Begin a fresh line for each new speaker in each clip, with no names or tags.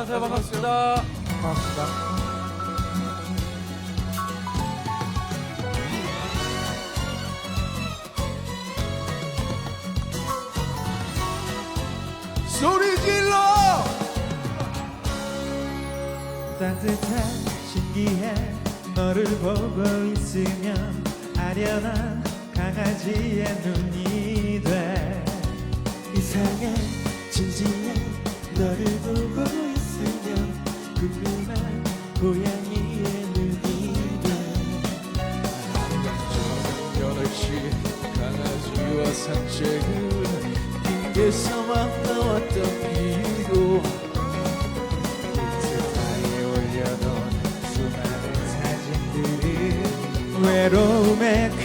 안녕하세요. 반갑습니다.
반갑습니다.
소리 질러
따뜻한 신기해 너를 보고 있으면 아련한 강아지의 눈이 돼 이상해
핑계삼아 나왔던 비로
인스타에 올려놓은 수많은 사진들은 외로움의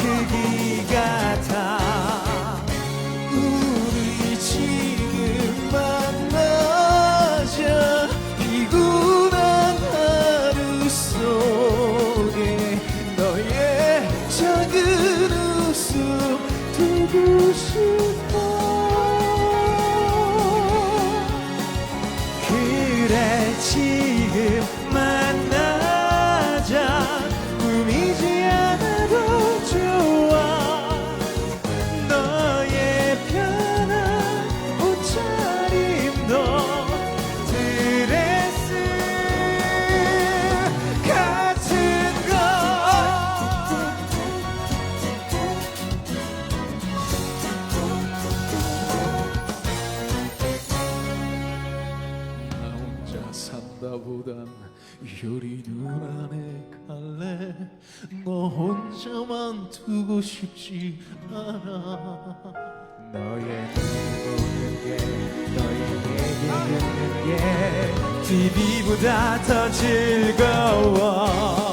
두고
싶지 않아. 너의 눈을 보는 게 너의 얘기 듣는 게 TV보다 더 즐거워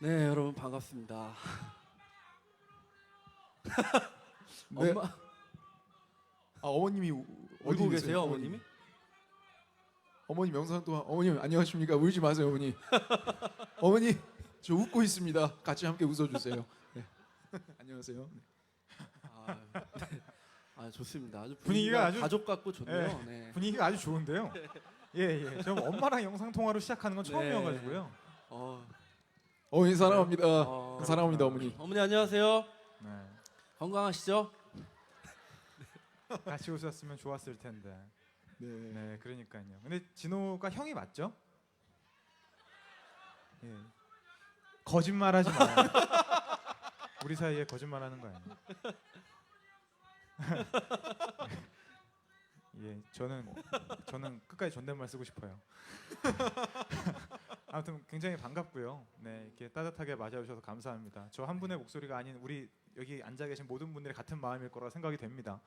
네, 여러분 반갑습니다.
네.
엄마
아 어머님이 우-
울고
계세요?
계세요, 어머님이?
어머니 명상 동안 어머님 안녕하십니까? 울지 마세요, 어머니. 어머니 저 웃고 있습니다. 같이 함께 웃어주세요. 네. 안녕하세요. 네.
아, 네. 아 좋습니다. 아주
분위기가 아주-
가족 같고 좋네요.
예.
네.
분위기가 아주 좋은데요. 예, 예. 저 엄마랑 영상 통화로 시작하는 건
네.
처음이어가지고요.
어,
어머니 사랑합니다.
어,
사랑합니다, 어머니.
어머니 안녕하세요.
네.
건강하시죠?
같이 오셨으면 좋았을 텐데.
네.
네, 그러니까요. 근데 진호가 형이 맞죠? 예. 거짓말하지 마. 우리 사이에 거짓말하는 거 아니에요? 예, 저 저는 저는 끝까지 존댓말 쓰고 싶어요. 아무튼 굉장히 반갑고요. 네, 이렇게 따뜻하게 맞아주셔서 감사합니다. 저 한 분의 목소리가 아닌 우리 여기 앉아 계신 모든 분들이 같은 마음일 거라 생각이 됩니다.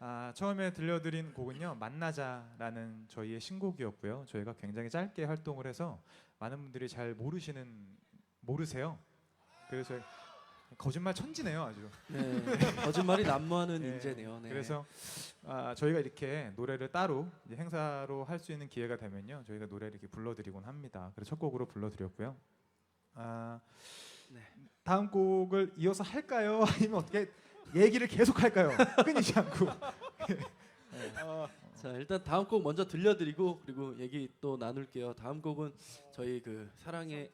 아, 처음에 들려드린 곡은요 만나자라는 저희의 신곡이었고요. 저희가 굉장히 짧게 활동을 해서 많은 분들이 잘 모르시는 모르세요. 그래서 거짓말 천지네요, 아주.
네, 거짓말이 난무하는
네,
인재네요. 네.
그래서 아, 저희가 이렇게 노래를 따로 이제 행사로 할 수 있는 기회가 되면요, 저희가 노래를 이렇게 불러드리곤 합니다. 그래서 첫 곡으로 불러드렸고요. 아,
네.
다음 곡을 이어서 할까요? 아니면 어떻게 얘기를 계속 할까요? 끊이지 않고.
자 일단 다음 곡 먼저 들려드리고 그리고 얘기 또 나눌게요. 다음 곡은 저희 그 사랑의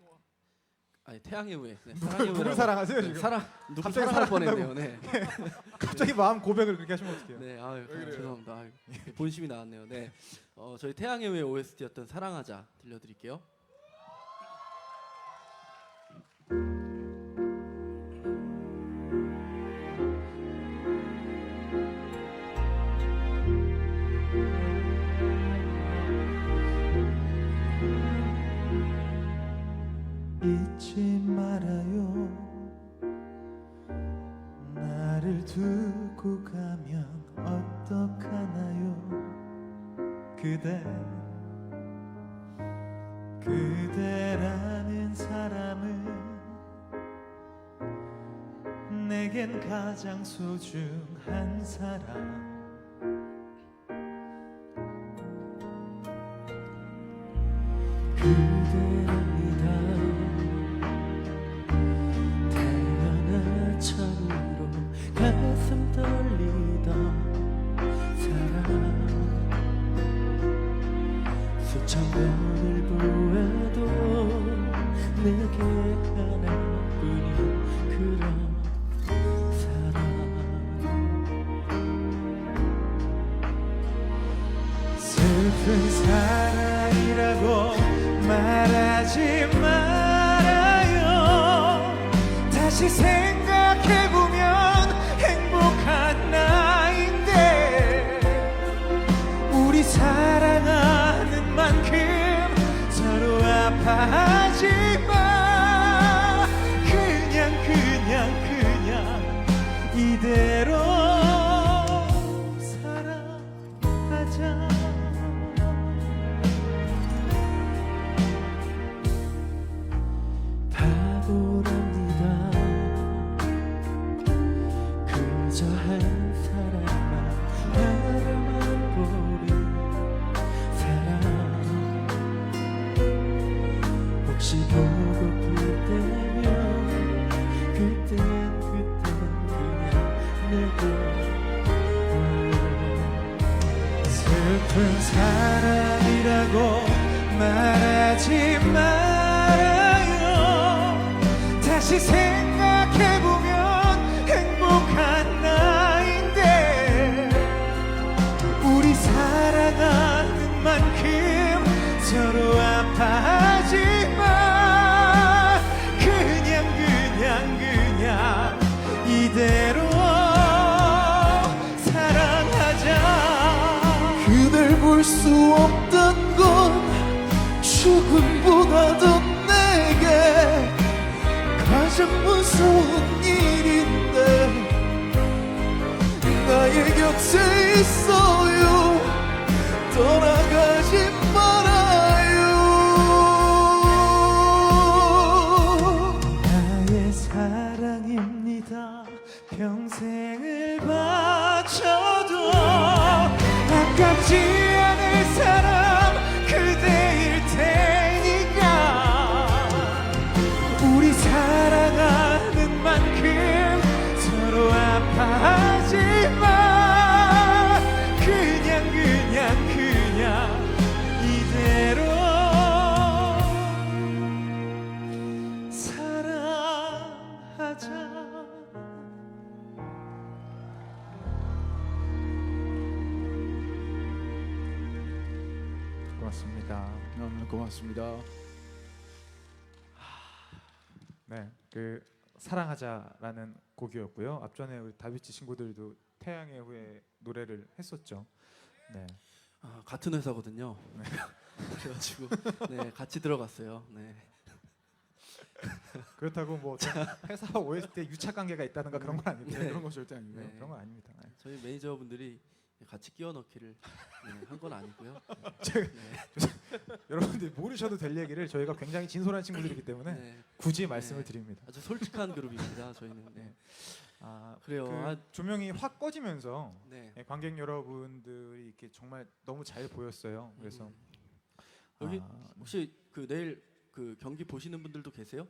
아니 태양의 후예. 네, 사랑의
누굴
후예라고.
사랑하세요
네,
지금?
사랑 누구
갑자기
사랑할
사랑한다고.
뻔했네요. 네.
갑자기 마음 고백을 그렇게 하시면 어떡해요?
네, 아유,
그래요?
죄송합니다. 아유, 본심이 나왔네요. 네, 어, 저희 태양의 후예 OST였던 사랑하자 들려드릴게요.
가장 소중한 사람
볼수 없던 건 죽음보다도 내게 가장 무서운 일인데 나의 곁에 있어요. 떠나
고맙습니다.
너무 고맙습니다
네, 그 사랑하자라는 곡이었고요. 앞전에 우리 다비치 친구들도 태양의 후예 노래를 했었죠. 네,
아, 같은 회사거든요. 그래가지고 네 같이 들어갔어요. 네.
그렇다고 뭐 회사와 OST에 유착 관계가 있다든가 그런 건 아니고요.
네, 그런 거 절대 아니고요.
네.
그런 건 아닙니다. 네.
저희 매니저분들이 같이 끼워 넣기를 네, 한건 아니고요.
제가-
네,
여러분들이 모르셔도 될 얘기를 저희가 굉장히 진솔한 친구들이기 때문에
네,
굳이 말씀을
네.
드립니다.
아주 솔직한 그룹입니다. 저희는. 네.
아,
그래요.
그
아,
조명이 확 꺼지면서
네.
예, 관객 여러분들이 이렇게 정말 너무 잘 보였어요. 그래서
음. 여기
아,
혹시 그 내일 그 경기 보시는 분들도 계세요?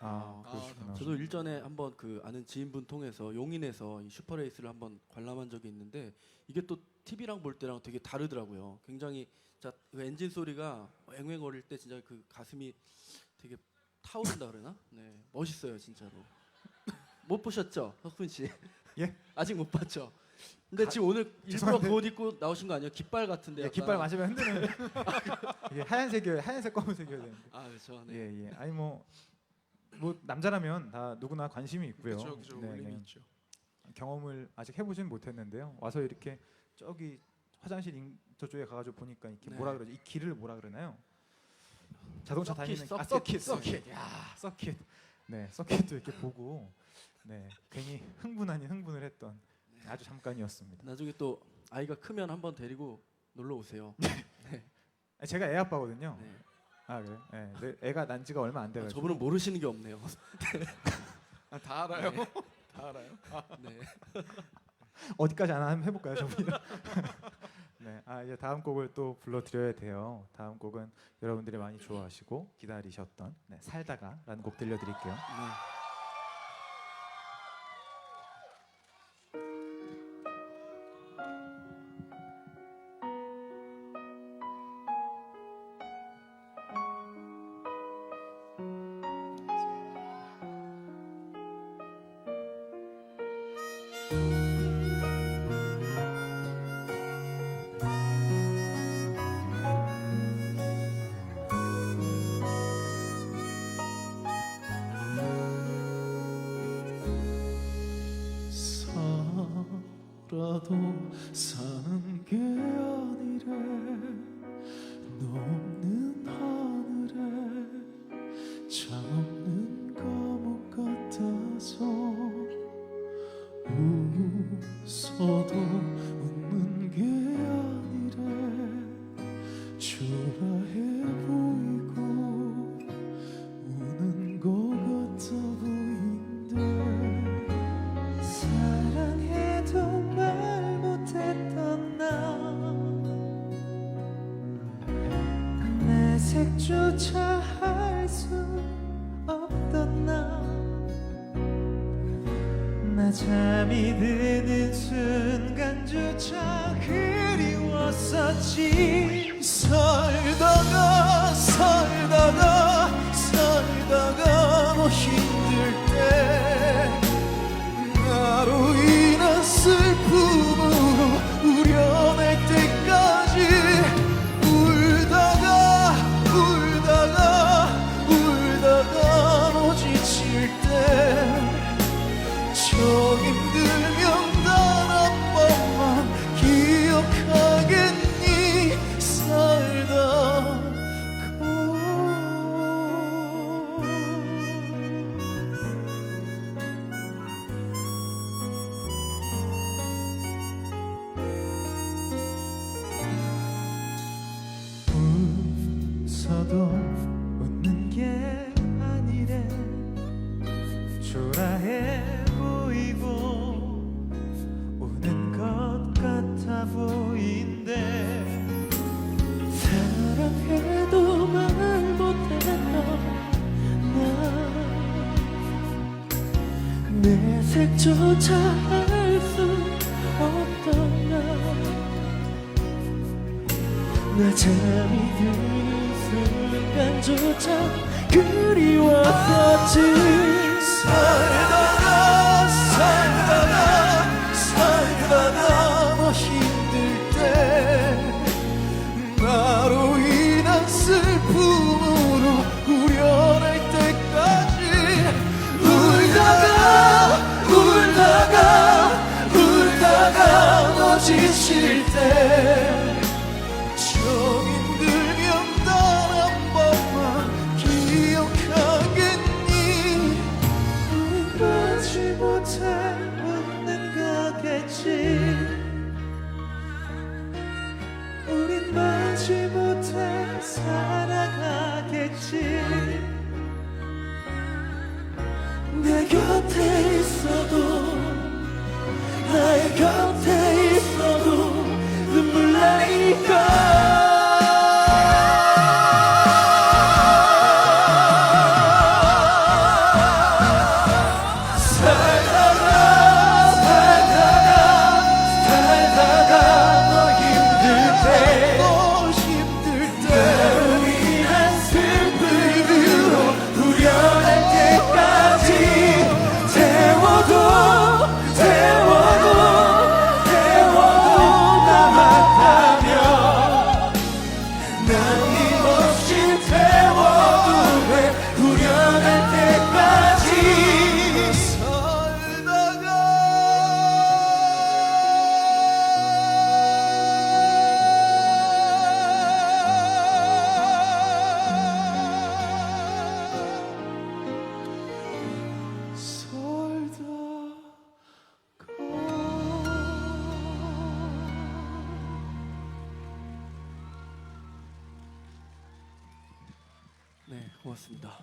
아,
아,
그러시구나.
저도 일전에 한번 그 아는 지인분 통해서 용인에서 이 슈퍼레이스를 한번 관람한 적이 있는데 이게 또 TV랑 볼 때랑 되게 다르더라고요. 굉장히 자, 그 엔진 소리가 앵앵거릴 때 진짜 그 가슴이 되게 타오른다 그러나? 네, 멋있어요 진짜로. 못 보셨죠, 석훈 씨?
예?
아직 못 봤죠. 근데
가-
지금 오늘 일부러
죄송한데-
그 옷 입고 나오신 거 아니에요? 깃발 같은데.
예,
약간.
깃발 맞으면 흔드는 이게 하얀색이어야 하얀색 검은색이어야 되는데.
아 그렇죠. 네.
예, 예. 아니 뭐, 뭐 남자라면 다 누구나 관심이 있고요.
그렇죠, 그렇죠.
네,
울림이
네.
있죠.
경험을 아직 해보진 못했는데요. 와서 이렇게 저기 화장실 인- 저쪽에 가가지고 보니까 이렇게
네.
뭐라 그러지? 이 길을 뭐라 그러나요? 자동차
서킷,
다니는 아,
서킷,
서킷, 서킷. 야, 서킷. 네, 서킷도 이렇게 보고, 네, 괜히 흥분 아닌 흥분을 했던 아주 잠깐이었습니다.
나중에 또 아이가 크면 한번 데리고 놀러 오세요.
아, 제가 애 아빠거든요.
네.
아 그래? 네, 네, 애가 난 지가 얼마 안
아,
돼가지고.
저분은 모르시는 게 없네요.
아, 다 알아요.
네.
다 알아요.
네.
어디까지 안 하면 해볼까요, 저분이? 네, 아 이제 다음 곡을 또 불러드려야 돼요. 다음 곡은 여러분들이 많이 좋아하시고 기다리셨던 네, 살다가라는 곡 들려드릴게요.
네.
살아도 사는 게 아니래 너
없는 내 색조차 알 수 없던 나나 잠이 드는 순간조차 그리웠었지
살다
잊지 못해 살아가겠지. 내 곁에 있어도 나의 곁에 있어도 눈물 나니까
네, 고맙습니다.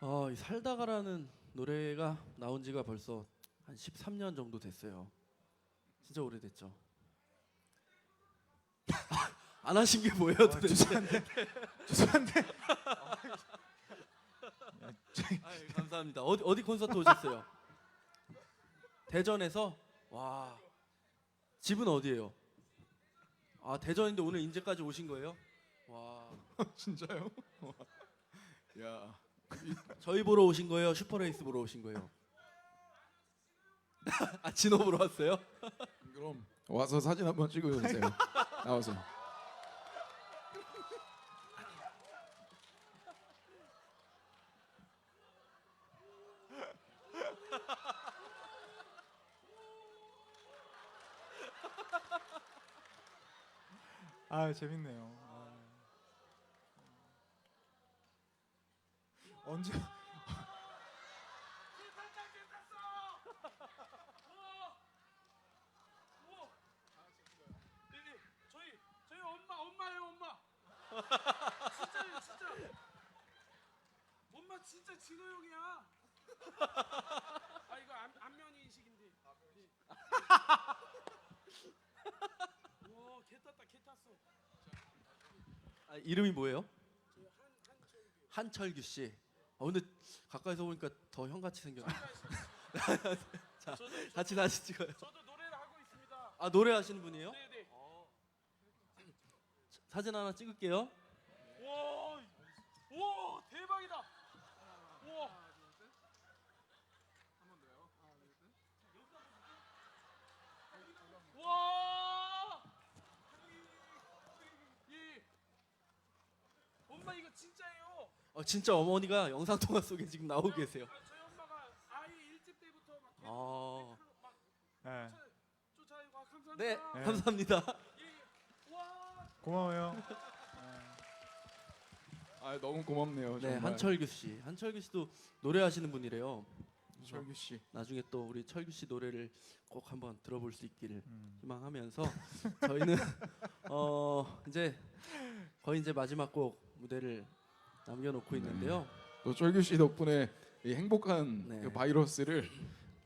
어, 이 살다가라는 노래가 나온 지가 벌써 한 13년 정도 됐어요. 진짜 오래됐죠. 안 하신 게 뭐예요, 도대체?
죄송한데 죄송한데
아유, 감사합니다. 어디 어디 콘서트 오셨어요? 대전에서 와 집은 어디예요? 아 대전인데 오늘 인제까지 오신 거예요? 와
진짜요? 야
저희 보러 오신 거예요? 슈퍼레이스 보러 오신 거예요? 아 진호 보러 왔어요?
그럼 와서 사진 한번 찍어주세요. 나와서.
아 재밌네요. 아. 언제
저희 저희 엄마 엄마예요 엄마. 진짜요 진짜. 엄마 진짜 진호 형이야. 아 이거 안, 안면 인식인데. 와개 탔다 개 탔어.
아, 이름이 뭐예요? 한철규 씨. 어 근데 가까이서 보니까 더 형같이 생겼네. 자 같이 다시 찍어요.
저도 노래를 하고 있습니다.
아 노래 하시는 분이에요?
네네.
사진 하나 찍을게요.
와, 와 대박이다. 와. 와. 예. 엄마 이거 진짜예요.
어, 진짜 어머니가 영상 통화 속에 지금 나오고 계세요.
아, 저희 엄마가 아이 일집 때부터 막 계속
아,
막
네,
쫓아다니고 아, 감사합니다.
네,
네.
감사합니다.
예. 와.
고마워요.
아 너무 고맙네요.
네,
정말.
한철규 씨. 한철규 씨도 노래하시는 분이래요.
철규 씨.
나중에 또 우리 철규 씨 노래를 꼭 한번 들어볼 수 있기를
음.
희망하면서 저희는 어 이제 거의 이제 마지막 곡 무대를 남겨놓고 있는데요.
또 철규 씨 덕분에 이 행복한
네.
그 바이러스를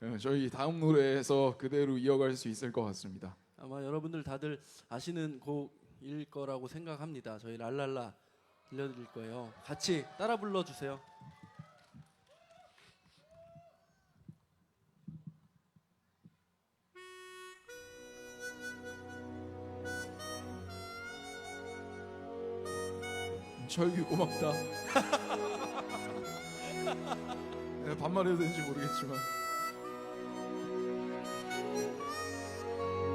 어, 저희 다음 노래에서 그대로 이어갈 수 있을 것 같습니다.
아마 여러분들 다들 아시는 곡일 거라고 생각합니다. 저희 랄랄라 들려드릴 거예요. 같이 따라 불러주세요.
철규 고맙다. 내가 반말해도 되는지 모르겠지만.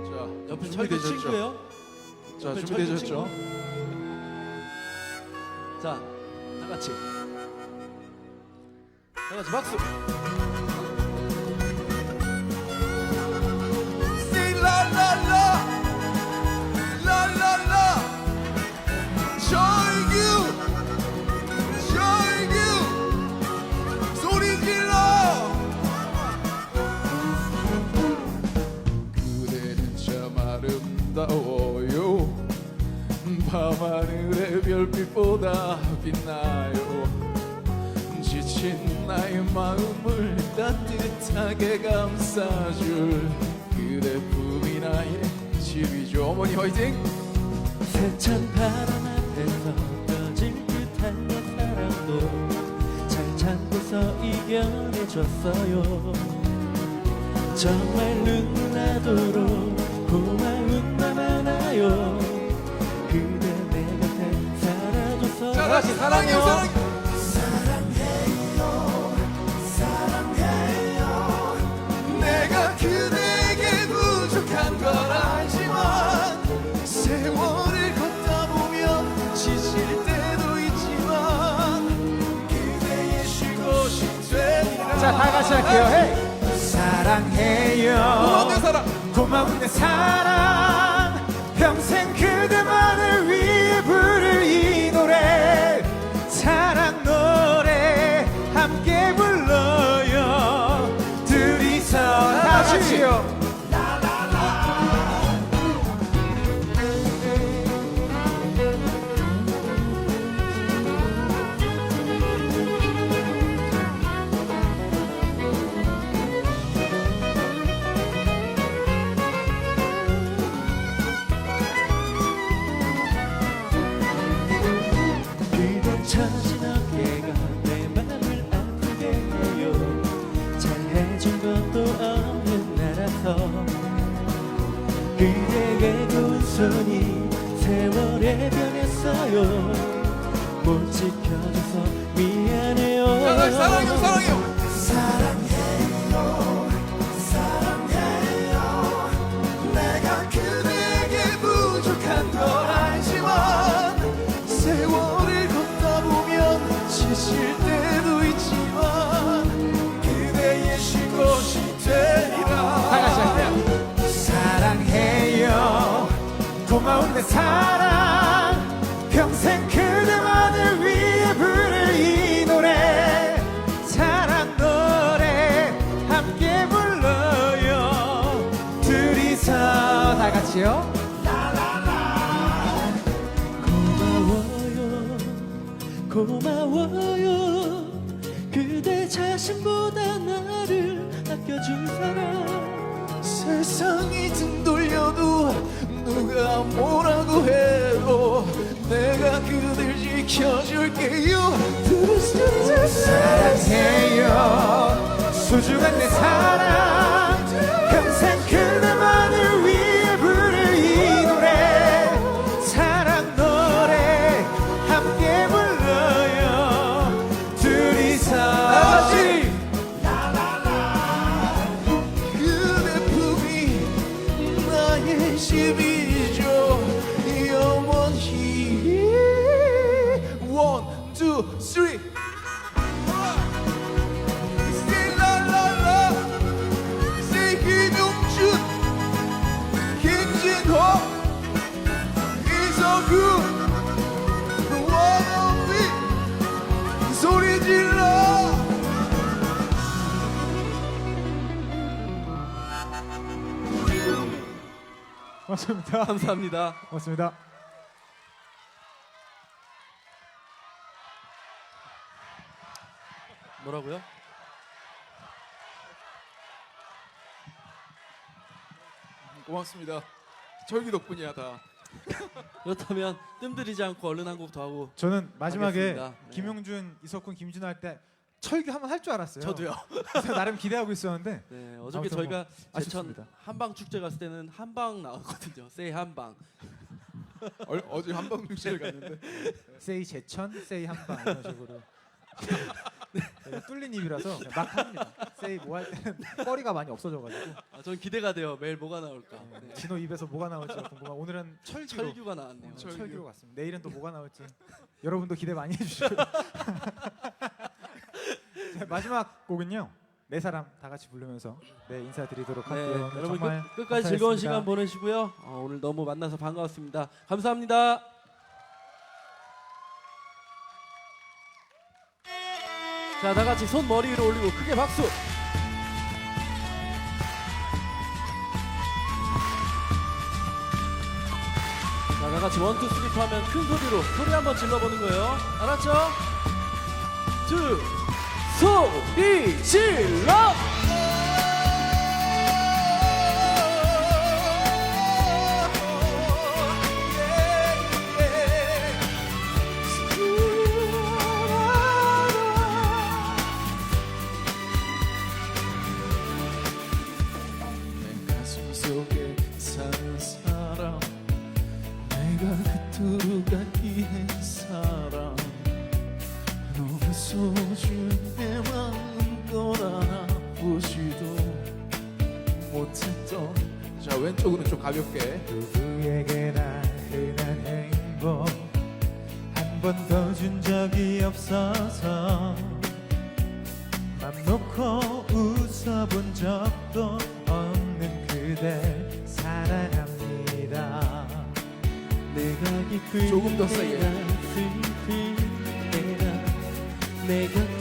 자,
옆에 철규
준비되셨죠?
친구예요.
자,
옆에
준비되셨죠?
자, 다 같이. 다 같이 박수.
아름다워요. 밤하늘의 별빛보다 빛나요. 지친 나의 마음을 따뜻하게 감싸줄 그대 품이 나의 집이죠. 어머니 화이팅!
세찬 바람 앞에서 떠질 듯한 내 사랑도 잘 참고서 이겨내줬어요. 정말 눈물 나도록 고마운 마 많아요 그대 내 곁에 살아줘서
자 다시 사랑해요 사랑해요 내가 그대에게 부족한 걸 알지만 세월을 걷다 보면 지칠 때도 있지만 그대의 쉬고싶 되리라
자, 다 같이 할게요. 헤이. 사랑해요.
사랑
고마운 내 사랑
내
사랑.
평생 그대만을 위해 부를 이 노래. 사랑 노래 함께 불러요. 둘이서 다 같이요?
고마워요. 고마워요. 그대 자신보다 나를 아껴준 사람.
세상이 등 돌려도 누가 뭐라고 해도 내가 그댈 지켜줄게요.
사랑해요. 소중한 내 사랑. 평생 고맙습니다
감사합니다.
고맙습니다
뭐라고요?
고맙습니다 절기 덕분이야 다
그렇다면 뜸들이지 않고 얼른 한 곡 더 하고
저는 마지막에
알겠습니다. 네.
김용준, 이석훈, 김준호 할때 철기 한번 할 줄 알았어요
저도요.
그래서 나름 기대하고 있었는데
네, 어저께
아무튼
저희가 제천
아쉽습니다.
한방 축제 갔을 때는 한방 나왔거든요. 세이 한방.
얼, 어제 한방 축제를 갔는데
세이 제천, 세이 한방 이런 식으로 저희가 뚫린 입이라서 그냥 막 합니다. 세이 뭐 할 때는 뻘이가 많이 없어져가지고
아, 전 기대가 돼요. 매일 뭐가 나올까. 네.
진호 입에서 뭐가 나올지 궁금한. 오늘은 철기로
철규가 나왔네요.
철-
철기로 갔습니다. 내일은 또 뭐가 나올지 여러분도 기대 많이 해주시고 네, 마지막 곡은요. 네 사람 다 같이 부르면서 네 인사드리도록
네,
할게요. 오늘
여러분
정말
끝, 까지 즐거운
감사했습니다.
시간 보내시고요. 어, 오늘 너무 만나서 반가웠습니다. 감사합니다. 자, 다 같이 손 머리 위로 올리고 크게 박수. 자, 다 같이 원투 쓰리 하면 큰 소리로 소리 한번 질러보는 거예요. 알았죠? 투. 소리 질러
每个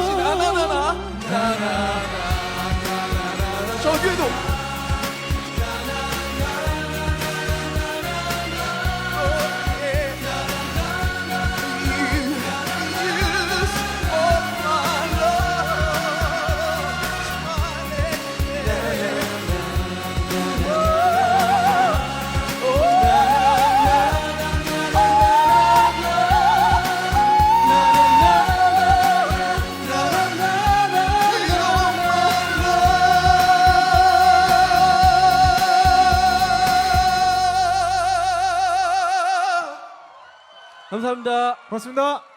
啦啦啦啦啦啦
감사합니다.
고맙습니다.